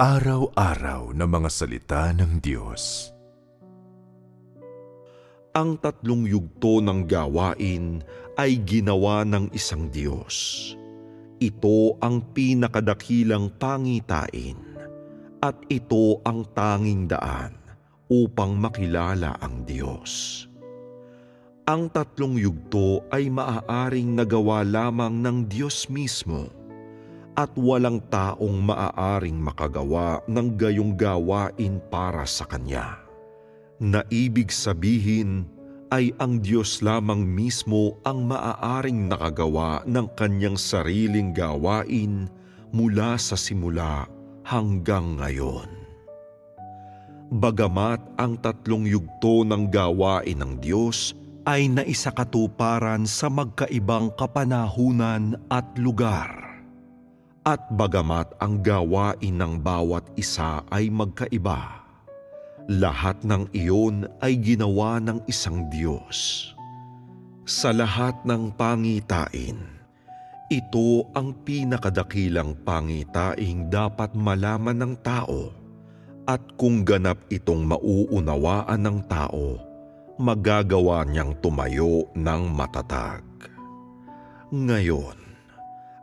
Pang-araw-araw na mga salita ng Diyos. Ang tatlong yugto ng gawain ay ginawa ng isang Diyos. Ito ang pinakadakilang pangitain at ito ang tanging daan upang makilala ang Diyos. Ang tatlong yugto ay maaaring nagawa lamang ng Diyos mismo at walang taong maaaring makagawa ng gayong gawain para sa Kanya. Na ibig sabihin ay ang Diyos lamang mismo ang maaaring nakagawa ng Kanyang sariling gawain mula sa simula hanggang ngayon. Bagamat ang tatlong yugto ng gawain ng Diyos ay naisakatuparan sa magkaibang kapanahunan at lugar at bagamat ang gawain ng bawat isa ay magkaiba, lahat ng iyon ay ginawa ng isang Diyos. Sa lahat ng pangitain, ito ang pinakadakilang pangitaing dapat malaman ng tao at kung ganap itong mauunawaan ng tao, magagawa niyang tumayo ng matatag. Ngayon,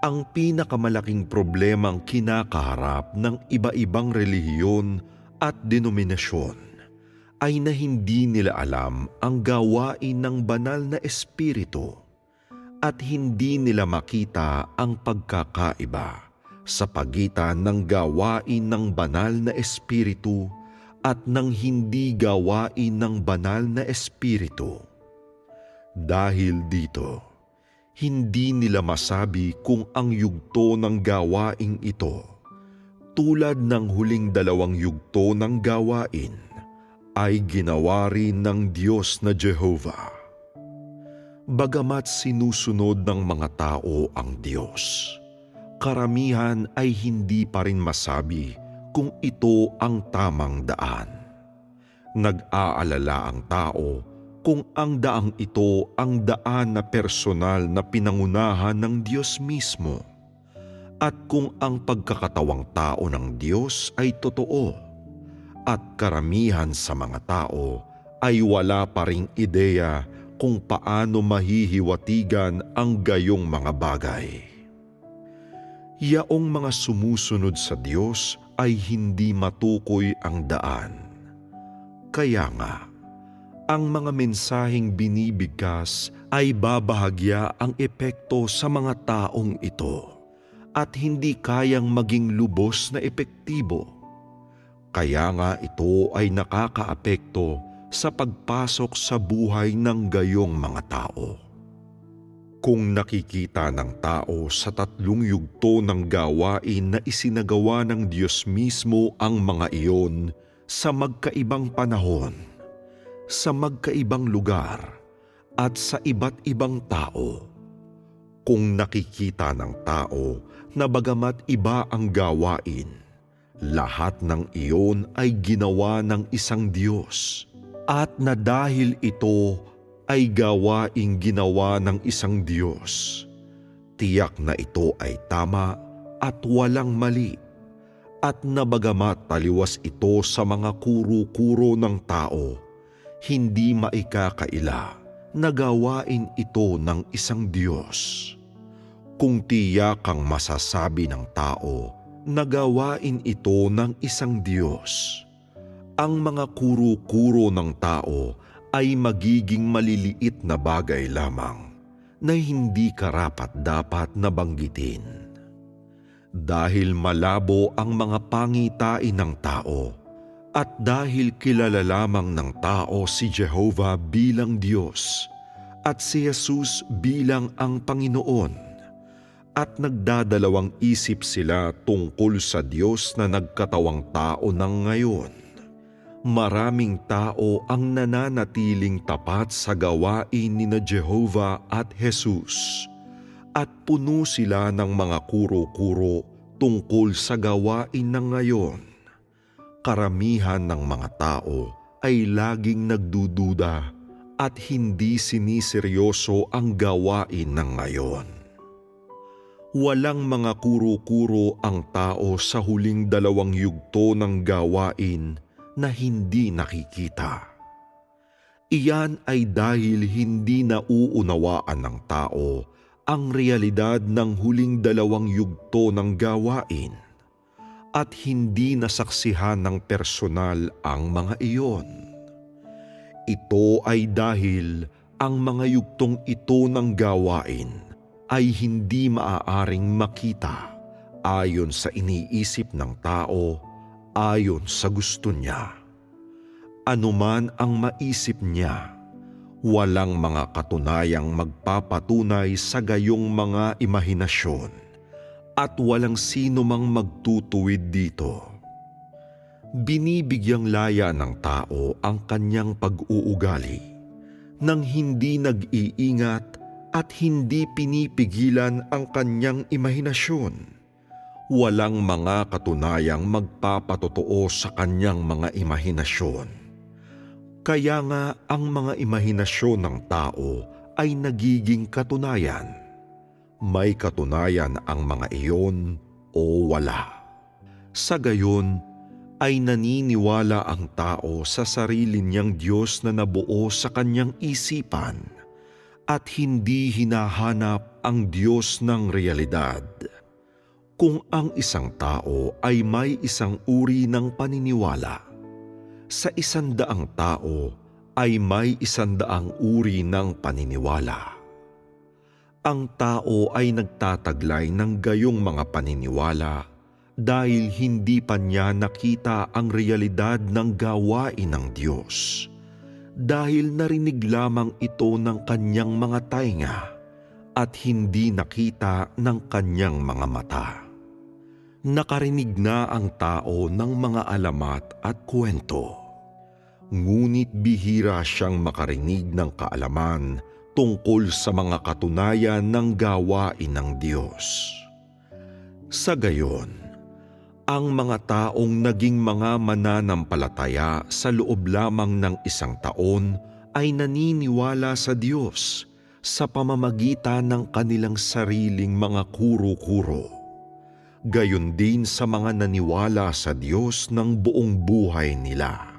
ang pinakamalaking problemang kinakaharap ng iba-ibang relihiyon at denominasyon ay na hindi nila alam ang gawain ng banal na espiritu at hindi nila makita ang pagkakaiba sa pagitan ng gawain ng banal na espiritu at ng hindi gawain ng banal na espiritu. Dahil dito, hindi nila masabi kung ang yugto ng gawaing ito, tulad ng huling dalawang yugto ng gawain, ay ginawa rin ng Diyos na Jehovah. Bagamat sinusunod ng mga tao ang Diyos, karamihan ay hindi pa rin masabi kung ito ang tamang daan. Nag-aalala ang tao kung ang daang ito ang daan na personal na pinangunahan ng Diyos mismo at kung ang pagkakatawang tao ng Diyos ay totoo at karamihan sa mga tao ay wala pa ring ideya kung paano mahihiwatigan ang gayong mga bagay. Yaong mga sumusunod sa Diyos ay hindi matukoy ang daan. Kaya nga, ang mga mensaheng binibigkas ay babahagya ang epekto sa mga taong ito at hindi kayang maging lubos na epektibo. Kaya nga ito ay nakakaapekto sa pagpasok sa buhay ng gayong mga tao. Kung nakikita ng tao sa tatlong yugto ng gawain na isinagawa ng Diyos mismo ang mga iyon sa magkaibang panahon, sa magkaibang lugar at sa iba't ibang tao. Kung nakikita ng tao na bagamat iba ang gawain, lahat ng iyon ay ginawa ng isang Diyos at na dahil ito ay gawaing ginawa ng isang Diyos, tiyak na ito ay tama at walang mali at nabagamat taliwas ito sa mga kuro-kuro ng tao, hindi maikakaila na gawain ito ng isang Diyos. Kung tiyak kang masasabi ng tao na gawain ito ng isang Diyos, ang mga kuro-kuro ng tao ay magiging maliliit na bagay lamang na hindi karapat dapat nabanggitin. Dahil malabo ang mga pangitain ng tao, at dahil kilala lamang ng tao si Jehovah bilang Diyos at si Jesus bilang ang Panginoon, at nagdadalawang isip sila tungkol sa Diyos na nagkatawang tao ng ngayon, maraming tao ang nananatiling tapat sa gawain ni na Jehovah at Jesus. At puno sila ng mga kuro-kuro tungkol sa gawain ng ngayon karamihan ng mga tao ay laging nagdududa at hindi siniseryoso ang gawain ng ngayon. Walang mga kuro-kuro ang tao sa huling dalawang yugto ng gawain na hindi nakikita. Iyan ay dahil hindi nauunawaan ng tao ang realidad ng huling dalawang yugto ng gawain at hindi nasaksihan ng personal ang mga iyon. Ito ay dahil ang mga yugtong ito ng gawain ay hindi maaaring makita ayon sa iniisip ng tao, ayon sa gusto niya. Anuman ang maisip niya, walang mga katunayang magpapatunay sa gayong mga imahinasyon at walang sino mang magtutuwid dito. Binibigyang laya ng tao ang kanyang pag-uugali nang hindi nag-iingat at hindi pinipigilan ang kanyang imahinasyon. Walang mga katunayang magpapatotoo sa kanyang mga imahinasyon. Kaya nga ang mga imahinasyon ng tao ay nagiging katunayan. May katunayan ang mga iyon o wala. Sa gayon, ay naniniwala ang tao sa sarili niyang Diyos na nabuo sa kanyang isipan at hindi hinahanap ang Diyos ng realidad. Kung ang isang tao ay may isang uri ng paniniwala, sa isandaang tao ay may isandaang uri ng paniniwala. Ang tao ay nagtataglay ng gayong mga paniniwala dahil hindi pa niya nakita ang realidad ng gawain ng Diyos. Dahil narinig lamang ito ng kanyang mga tainga at hindi nakita ng kanyang mga mata. Nakarinig na ang tao ng mga alamat at kwento. Ngunit bihira siyang makarinig ng kaalaman tungkol sa mga katunayan ng gawain ng Diyos. Sa gayon, ang mga taong naging mga mananampalataya sa loob lamang ng isang taon ay naniniwala sa Diyos sa pamamagitan ng kanilang sariling mga kuro-kuro. Gayon din sa mga naniwala sa Diyos ng buong buhay nila.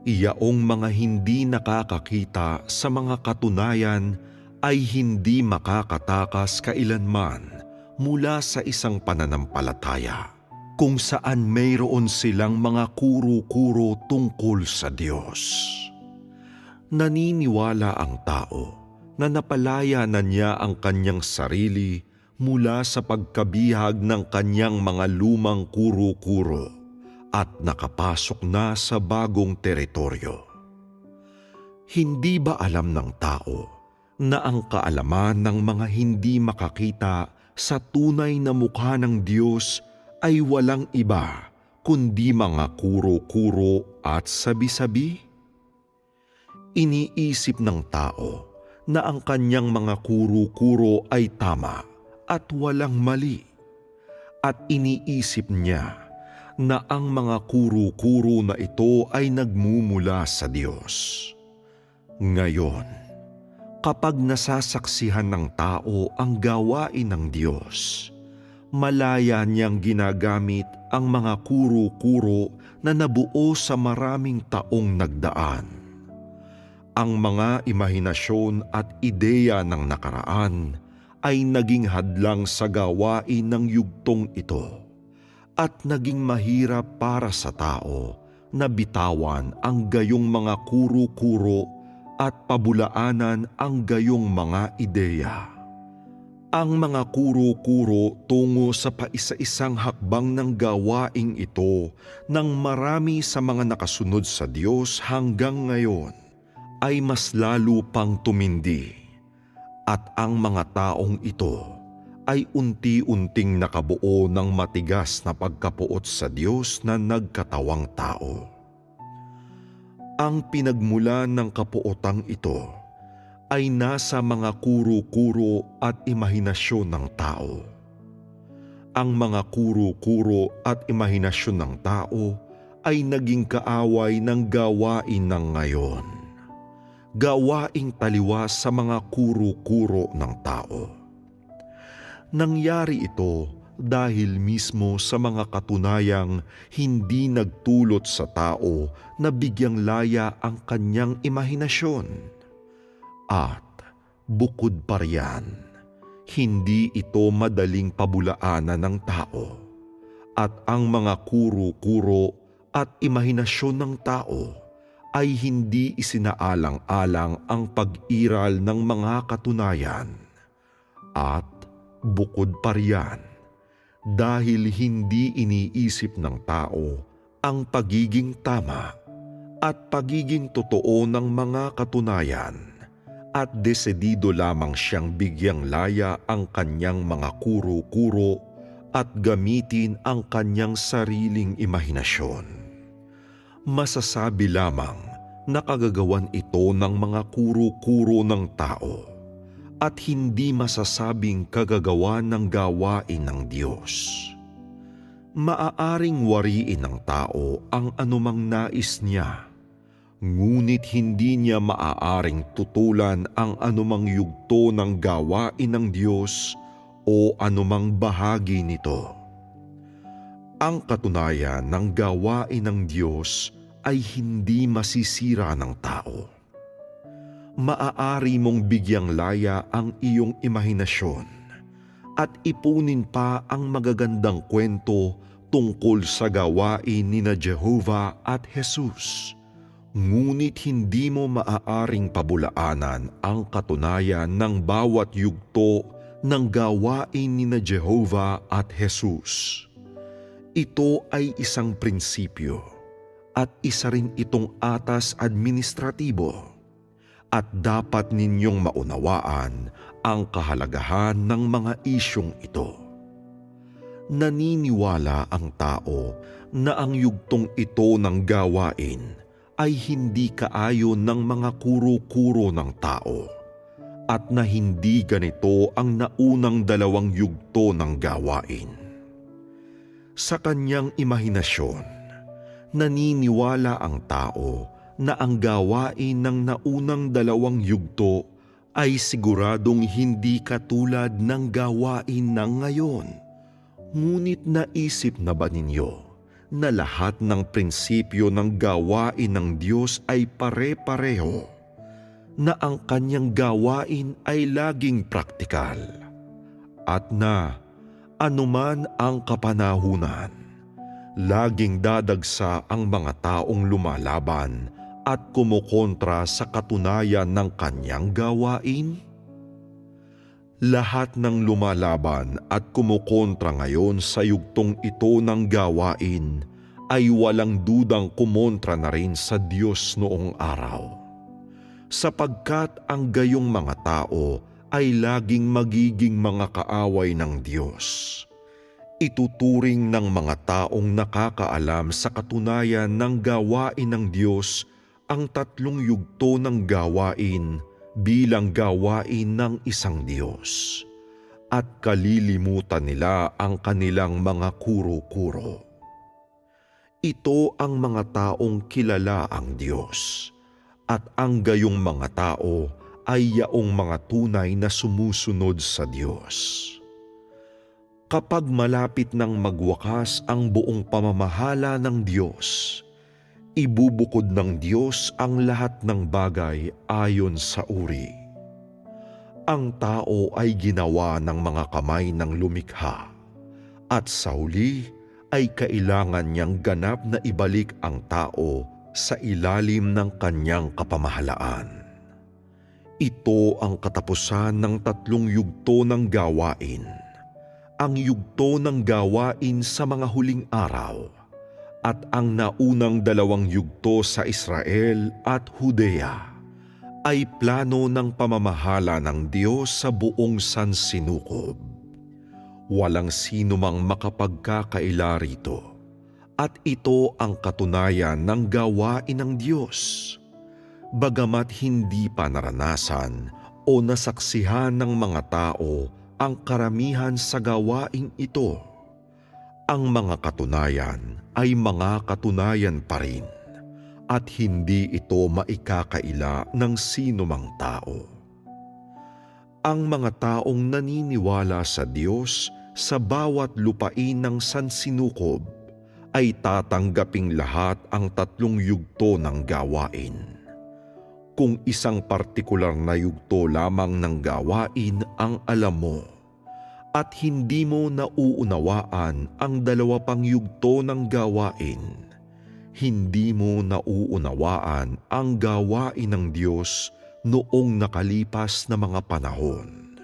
Iyaong mga hindi nakakakita sa mga katunayan ay hindi makakatakas kailanman mula sa isang pananampalataya kung saan mayroon silang mga kuro-kuro tungkol sa Diyos. Naniniwala ang tao na napalaya na niya ang kanyang sarili mula sa pagkabihag ng kanyang mga lumang kuro-kuro at nakapasok na sa bagong teritoryo. Hindi ba alam ng tao na ang kaalaman ng mga hindi makakita sa tunay na mukha ng Diyos ay walang iba kundi mga kuro-kuro at sabi-sabi? Iniisip ng tao na ang kanyang mga kuro-kuro ay tama at walang mali. At iniisip niya na ang mga kuro-kuro na ito ay nagmumula sa Diyos. Ngayon, kapag nasasaksihan ng tao ang gawain ng Diyos, malaya niyang ginagamit ang mga kuro-kuro na nabuo sa maraming taong nagdaan. Ang mga imahinasyon at ideya ng nakaraan ay naging hadlang sa gawain ng yugtong ito at naging mahirap para sa tao na bitawan ang gayong mga kuro-kuro at pabulaanan ang gayong mga ideya. Ang mga kuro-kuro tungo sa paisa-isang hakbang ng gawaing ito ng marami sa mga nakasunod sa Diyos hanggang ngayon ay mas lalo pang tumindi at ang mga taong ito ay unti-unting nakabuo ng matigas na pagkapuot sa Diyos na nagkatawang tao. Ang pinagmulan ng kapuotang ito ay nasa mga kuro-kuro at imahinasyon ng tao. Ang mga kuro-kuro at imahinasyon ng tao ay naging kaaway ng gawain ng ngayon. Gawaing taliwas sa mga kuro-kuro ng tao. Nangyari ito dahil mismo sa mga katunayang hindi nagtulot sa tao na bigyang laya ang kanyang imahinasyon. At bukod pa riyan, hindi ito madaling pabulaanan ng tao. At ang mga kuro-kuro at imahinasyon ng tao ay hindi isinaalang-alang ang pag-iral ng mga katunayan. At bukod pa riyan, dahil hindi iniisip ng tao ang pagiging tama at pagiging totoo ng mga katunayan at desidido lamang siyang bigyang laya ang kanyang mga kuro-kuro at gamitin ang kanyang sariling imahinasyon. Masasabi lamang na kagagawan ito ng mga kuro-kuro ng tao at hindi masasabing kagagawa ng gawain ng Diyos. Maaaring wariin ng tao ang anumang nais niya, ngunit hindi niya maaaring tutulan ang anumang yugto ng gawain ng Diyos o anumang bahagi nito. Ang katunayan ng gawain ng Diyos ay hindi masisira ng tao maaari mong bigyang laya ang iyong imahinasyon at ipunin pa ang magagandang kwento tungkol sa gawain ni na Jehovah at Jesus. Ngunit hindi mo maaaring pabulaanan ang katunayan ng bawat yugto ng gawain ni na Jehovah at Jesus. Ito ay isang prinsipyo at isa rin itong atas administratibo at dapat ninyong maunawaan ang kahalagahan ng mga isyong ito. Naniniwala ang tao na ang yugtong ito ng gawain ay hindi kaayon ng mga kuro-kuro ng tao at na hindi ganito ang naunang dalawang yugto ng gawain. Sa kanyang imahinasyon, naniniwala ang tao na ang gawain ng naunang dalawang yugto ay siguradong hindi katulad ng gawain ng ngayon. Ngunit naisip na ba ninyo na lahat ng prinsipyo ng gawain ng Diyos ay pare-pareho? Na ang kanyang gawain ay laging praktikal? At na anuman ang kapanahunan, laging dadagsa ang mga taong lumalaban at kumukontra sa katunayan ng kanyang gawain? Lahat ng lumalaban at kumukontra ngayon sa yugtong ito ng gawain ay walang dudang kumontra na rin sa Diyos noong araw. Sapagkat ang gayong mga tao ay laging magiging mga kaaway ng Diyos ituturing ng mga taong nakakaalam sa katunayan ng gawain ng Diyos ang tatlong yugto ng gawain bilang gawain ng isang Diyos at kalilimutan nila ang kanilang mga kuro-kuro. Ito ang mga taong kilala ang Diyos at ang gayong mga tao ay yaong mga tunay na sumusunod sa Diyos kapag malapit nang magwakas ang buong pamamahala ng Diyos, ibubukod ng Diyos ang lahat ng bagay ayon sa uri. Ang tao ay ginawa ng mga kamay ng lumikha, at sa huli ay kailangan niyang ganap na ibalik ang tao sa ilalim ng kanyang kapamahalaan. Ito ang katapusan ng tatlong yugto ng gawain ang yugto ng gawain sa mga huling araw at ang naunang dalawang yugto sa Israel at Judea ay plano ng pamamahala ng Diyos sa buong sansinukob. Walang sino mang makapagkakaila rito at ito ang katunayan ng gawain ng Diyos. Bagamat hindi pa naranasan o nasaksihan ng mga tao ang karamihan sa gawaing ito. Ang mga katunayan ay mga katunayan pa rin at hindi ito maikakaila ng sino mang tao. ang mga taong naniniwala sa Diyos sa bawat lupain ng sansinukob ay tatanggaping lahat ang tatlong yugto ng gawain. Kung isang partikular na yugto lamang ng gawain ang alam mo, at hindi mo nauunawaan ang dalawa pang yugto ng gawain, hindi mo nauunawaan ang gawain ng Diyos noong nakalipas na mga panahon.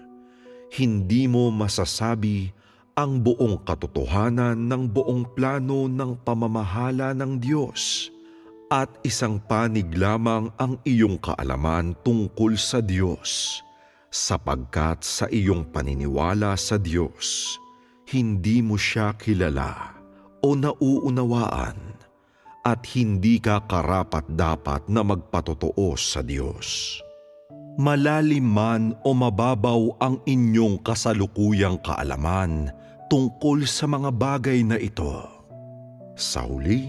Hindi mo masasabi ang buong katotohanan ng buong plano ng pamamahala ng Diyos at isang panig lamang ang iyong kaalaman tungkol sa Diyos sapagkat sa iyong paniniwala sa Diyos, hindi mo siya kilala o nauunawaan at hindi ka karapat-dapat na magpatotoo sa Diyos. Malalim man o mababaw ang inyong kasalukuyang kaalaman tungkol sa mga bagay na ito. Sa huli,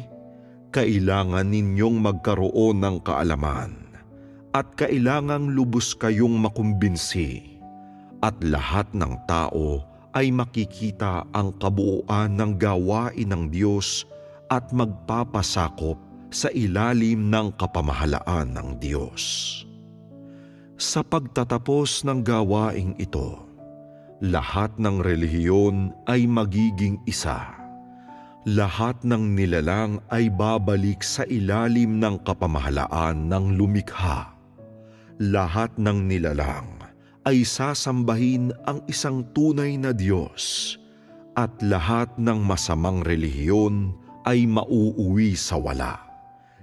kailangan ninyong magkaroon ng kaalaman at kailangang lubos kayong makumbinsi at lahat ng tao ay makikita ang kabuuan ng gawain ng Diyos at magpapasakop sa ilalim ng kapamahalaan ng Diyos. Sa pagtatapos ng gawaing ito, lahat ng relihiyon ay magiging isa. Lahat ng nilalang ay babalik sa ilalim ng kapamahalaan ng lumikha. Lahat ng nilalang ay sasambahin ang isang tunay na Diyos at lahat ng masamang relihiyon ay mauuwi sa wala.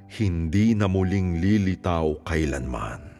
Hindi na muling lilitaw kailanman.